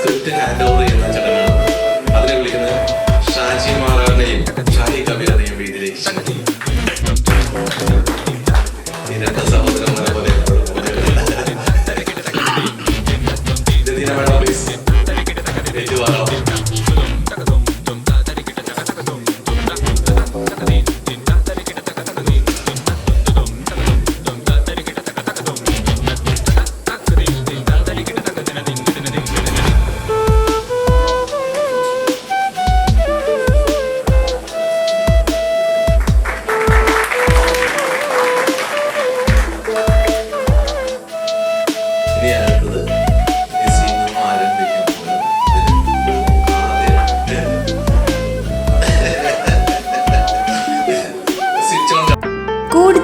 Script hand over ചെയ്യുന്ന ചടങ്ങാണ്. അതിനെ വിളിക്കുന്നത് ഷാജി മാറാനെയും ഷാഹി കബീറിനെയും വീതിയിലേക്ക് ഇരട്ട സഹോദരന്മാരെ പോലെ ഏറ്റവും